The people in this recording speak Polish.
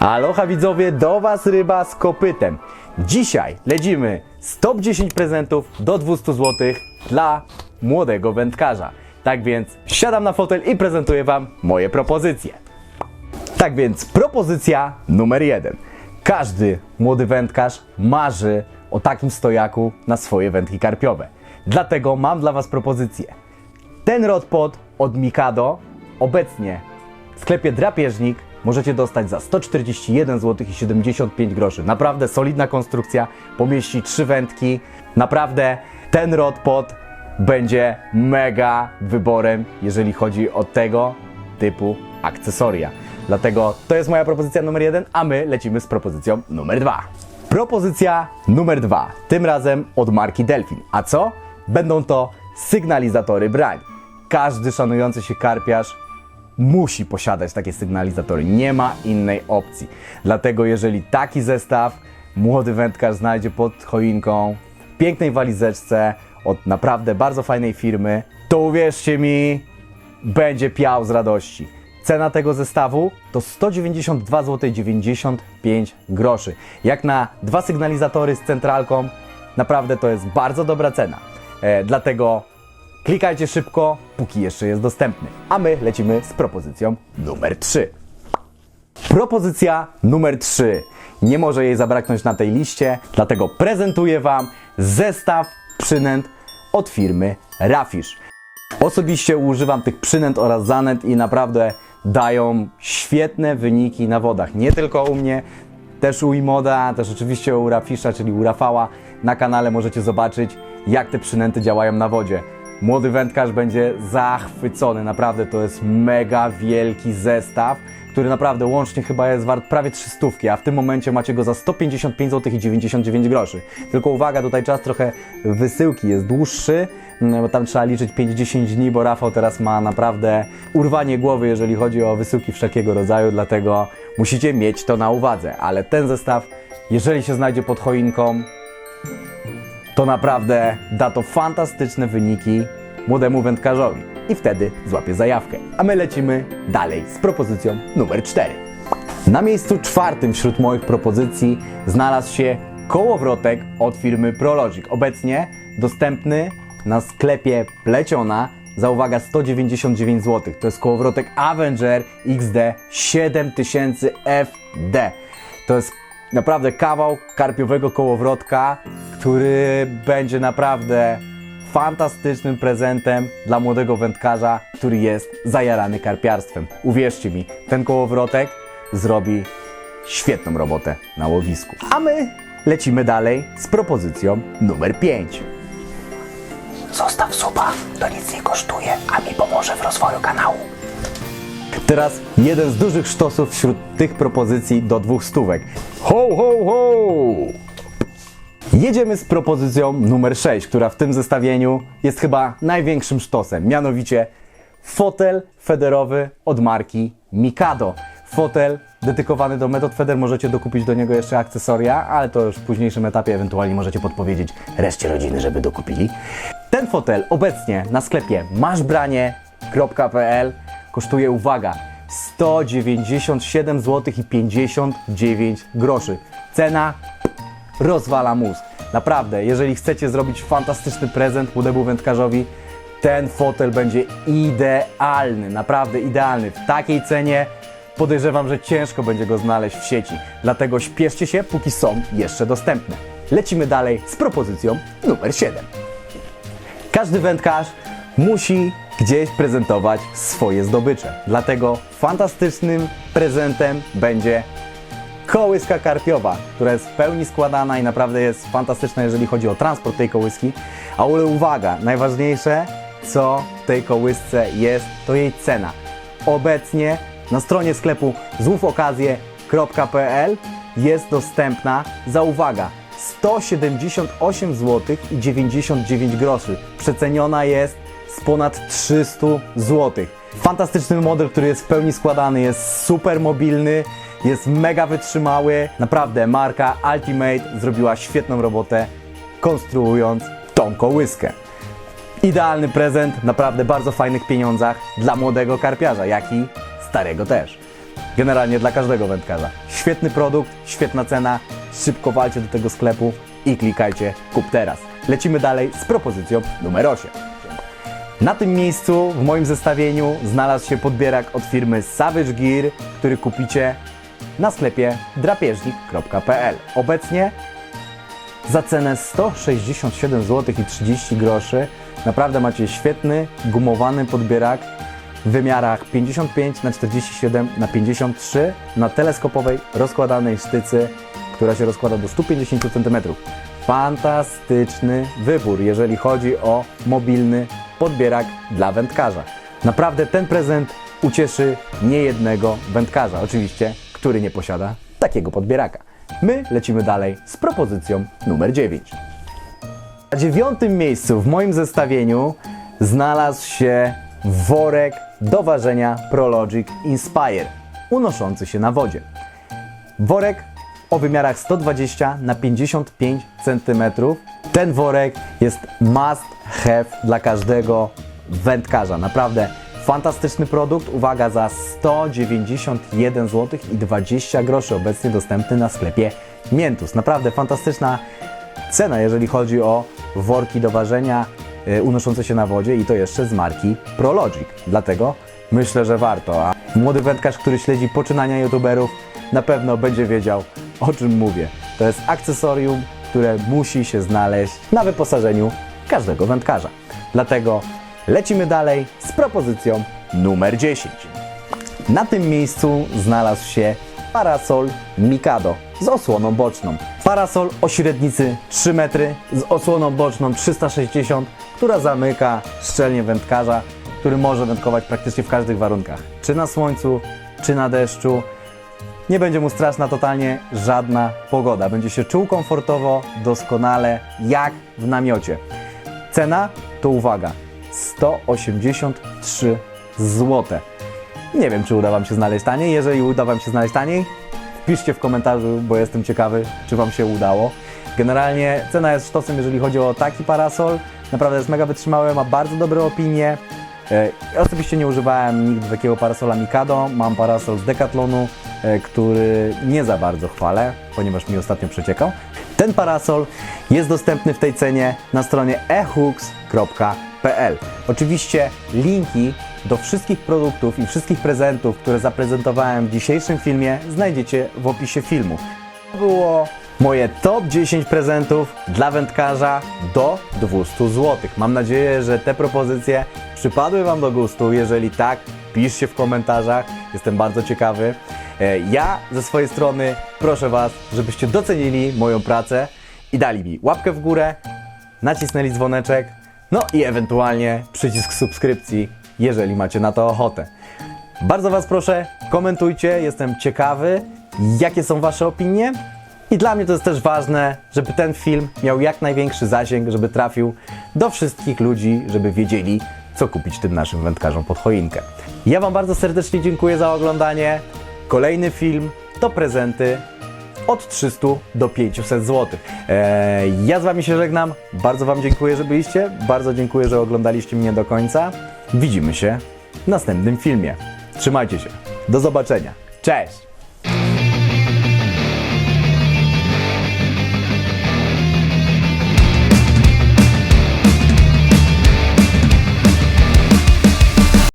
Aloha widzowie, do Was ryba z kopytem. Dzisiaj lecimy z top 10 prezentów do 200 zł dla młodego wędkarza. Tak więc siadam na fotel i prezentuję Wam moje propozycje. Tak więc propozycja numer jeden. Każdy młody wędkarz marzy o takim stojaku na swoje wędki karpiowe. Dlatego mam dla Was propozycję. Ten rodpod od Mikado obecnie w sklepie Drapieżnik możecie dostać za 141 zł i 75 groszy. Naprawdę solidna konstrukcja, pomieści trzy wędki. Naprawdę ten rodpod będzie mega wyborem, jeżeli chodzi o tego typu akcesoria. Dlatego to jest moja propozycja numer jeden, a my lecimy z propozycją numer dwa. Propozycja numer dwa, tym razem od marki Delfin. A co? Będą to sygnalizatory brań. Każdy szanujący się karpiarz musi posiadać takie sygnalizatory. Nie ma innej opcji. Dlatego jeżeli taki zestaw młody wędkarz znajdzie pod choinką w pięknej walizeczce od naprawdę bardzo fajnej firmy, to uwierzcie mi, będzie piał z radości. Cena tego zestawu to 192 zł 95 groszy. Jak na dwa sygnalizatory z centralką, naprawdę to jest bardzo dobra cena. E, dlatego klikajcie szybko, póki jeszcze jest dostępny. A my lecimy z propozycją numer 3. Propozycja numer 3. Nie może jej zabraknąć na tej liście, dlatego prezentuję Wam zestaw przynęt od firmy Rafish. Osobiście używam tych przynęt oraz zanęt i naprawdę dają świetne wyniki na wodach. Nie tylko u mnie, też u Imoda, też oczywiście u Rafisza, czyli u Rafała. Na kanale możecie zobaczyć, jak te przynęty działają na wodzie. Młody wędkarz będzie zachwycony. Naprawdę to jest mega wielki zestaw, który naprawdę łącznie chyba jest wart prawie 300, a w tym momencie macie go za 155 zł i 99 groszy. Tylko uwaga, tutaj czas trochę wysyłki jest dłuższy, no bo tam trzeba liczyć 5-10 dni, bo Rafał teraz ma naprawdę urwanie głowy, jeżeli chodzi o wysyłki wszelkiego rodzaju, dlatego musicie mieć to na uwadze. Ale ten zestaw, jeżeli się znajdzie pod choinką, to naprawdę da to fantastyczne wyniki młodemu wędkarzowi i wtedy złapie zajawkę. A my lecimy dalej z propozycją numer 4. Na miejscu czwartym wśród moich propozycji znalazł się kołowrotek od firmy Prologic. Obecnie dostępny na sklepie Pleciona za uwaga 199 zł. To jest kołowrotek Avenger XD 7000 FD. To jest naprawdę kawał karpiowego kołowrotka, który będzie naprawdę fantastycznym prezentem dla młodego wędkarza, który jest zajarany karpiarstwem. Uwierzcie mi, ten kołowrotek zrobi świetną robotę na łowisku. A my lecimy dalej z propozycją numer 5. Zostaw suba, to nic nie kosztuje, a mi pomoże w rozwoju kanału. Teraz jeden z dużych sztosów wśród tych propozycji do dwóch stówek. Ho, ho, ho! Jedziemy z propozycją numer 6, która w tym zestawieniu jest chyba największym sztosem, mianowicie fotel federowy od marki Mikado. Fotel dedykowany do metod feder, możecie dokupić do niego jeszcze akcesoria, ale to już w późniejszym etapie ewentualnie możecie podpowiedzieć reszcie rodziny, żeby dokupili. Ten fotel obecnie na sklepie maszbranie.pl kosztuje, uwaga, 197 zł i 59 groszy. Cena rozwala mózg. Naprawdę, jeżeli chcecie zrobić fantastyczny prezent młodemu wędkarzowi, ten fotel będzie idealny, naprawdę idealny. W takiej cenie podejrzewam, że ciężko będzie go znaleźć w sieci. Dlatego śpieszcie się, póki są jeszcze dostępne. Lecimy dalej z propozycją numer 7. Każdy wędkarz musi gdzieś prezentować swoje zdobycze. Dlatego fantastycznym prezentem będzie kołyska karpiowa, która jest w pełni składana i naprawdę jest fantastyczna, jeżeli chodzi o transport tej kołyski. Ale uwaga, najważniejsze, co w tej kołysce jest, to jej cena. Obecnie na stronie sklepu złówokazje.pl jest dostępna za uwaga 178 zł i 99 groszy. Przeceniona jest z ponad 300 zł. Fantastyczny model, który jest w pełni składany, jest super mobilny, jest mega wytrzymały. Naprawdę marka Ultimate zrobiła świetną robotę konstruując tą kołyskę. Idealny prezent, naprawdę bardzo fajnych pieniądzach dla młodego karpiarza, jak i starego też. generalnie dla każdego wędkarza. Świetny produkt, świetna cena, szybko walcie do tego sklepu i klikajcie kup teraz. Lecimy dalej z propozycją numer 8. Na tym miejscu w moim zestawieniu znalazł się podbierak od firmy Savage Gear, który kupicie na sklepie drapieżnik.pl. Obecnie za cenę 167 zł i 30 groszy naprawdę macie świetny gumowany podbierak w wymiarach 55 na 47 na 53 na teleskopowej rozkładanej sztycy, która się rozkłada do 150 cm. Fantastyczny wybór, jeżeli chodzi o mobilny podbierak dla wędkarza. Naprawdę ten prezent ucieszy niejednego wędkarza, oczywiście, który nie posiada takiego podbieraka. My lecimy dalej z propozycją numer 9. Na dziewiątym miejscu w moim zestawieniu znalazł się worek do ważenia Prologic Inspire, unoszący się na wodzie. Worek o wymiarach 120 na 55 cm. Ten worek jest must have dla każdego wędkarza. Naprawdę fantastyczny produkt. Uwaga, za 191 zł i 20 groszy obecnie dostępny na sklepie Mientus. Naprawdę fantastyczna cena, jeżeli chodzi o worki do ważenia y, unoszące się na wodzie i to jeszcze z marki Prologic. Dlatego myślę, że warto. A młody wędkarz, który śledzi poczynania youtuberów, na pewno będzie wiedział, o czym mówię. To jest akcesorium, które musi się znaleźć na wyposażeniu każdego wędkarza. Dlatego lecimy dalej z propozycją numer 10. Na tym miejscu znalazł się parasol Mikado z osłoną boczną. Parasol o średnicy 3 metry z osłoną boczną 360, która zamyka szczelnie wędkarza, który może wędkować praktycznie w każdych warunkach. Czy na słońcu, czy na deszczu. Nie będzie mu straszna totalnie żadna pogoda. Będzie się czuł komfortowo, doskonale, jak w namiocie. Cena to uwaga 183 zł. Nie wiem, czy uda Wam się znaleźć taniej. Jeżeli uda Wam się znaleźć taniej, piszcie w komentarzu, bo jestem ciekawy, czy Wam się udało. Generalnie cena jest sztosem, jeżeli chodzi o taki parasol. Naprawdę jest mega wytrzymały, ma bardzo dobre opinie. E, ja Osobiście nie używałem nigdy takiego parasola Mikado. Mam parasol z Decathlonu, e, który nie za bardzo chwalę, ponieważ mi ostatnio przeciekał. Ten parasol jest dostępny w tej cenie na stronie ehooks.pl. Oczywiście linki do wszystkich produktów i wszystkich prezentów, które zaprezentowałem w dzisiejszym filmie, znajdziecie w opisie filmu. To było moje top 10 prezentów dla wędkarza do 200 zł. Mam nadzieję, że te propozycje przypadły Wam do gustu. Jeżeli tak, piszcie w komentarzach. Jestem bardzo ciekawy. E, Ja ze swojej strony proszę Was, żebyście docenili moją pracę i dali mi łapkę w górę, nacisnęli dzwoneczek, no i ewentualnie przycisk subskrypcji, jeżeli macie na to ochotę. Bardzo Was proszę, komentujcie, jestem ciekawy, jakie są Wasze opinie. I dla mnie to jest też ważne, żeby ten film miał jak największy zasięg, żeby trafił do wszystkich ludzi, żeby wiedzieli, co kupić tym naszym wędkarzom pod choinkę. Ja Wam bardzo serdecznie dziękuję za oglądanie. Kolejny film to prezenty od 300 do 500 zł. Eee, ja z Wami się żegnam. Bardzo Wam dziękuję, że byliście. Bardzo dziękuję, że oglądaliście mnie do końca. Widzimy się w następnym filmie. Trzymajcie się. Do zobaczenia. Cześć!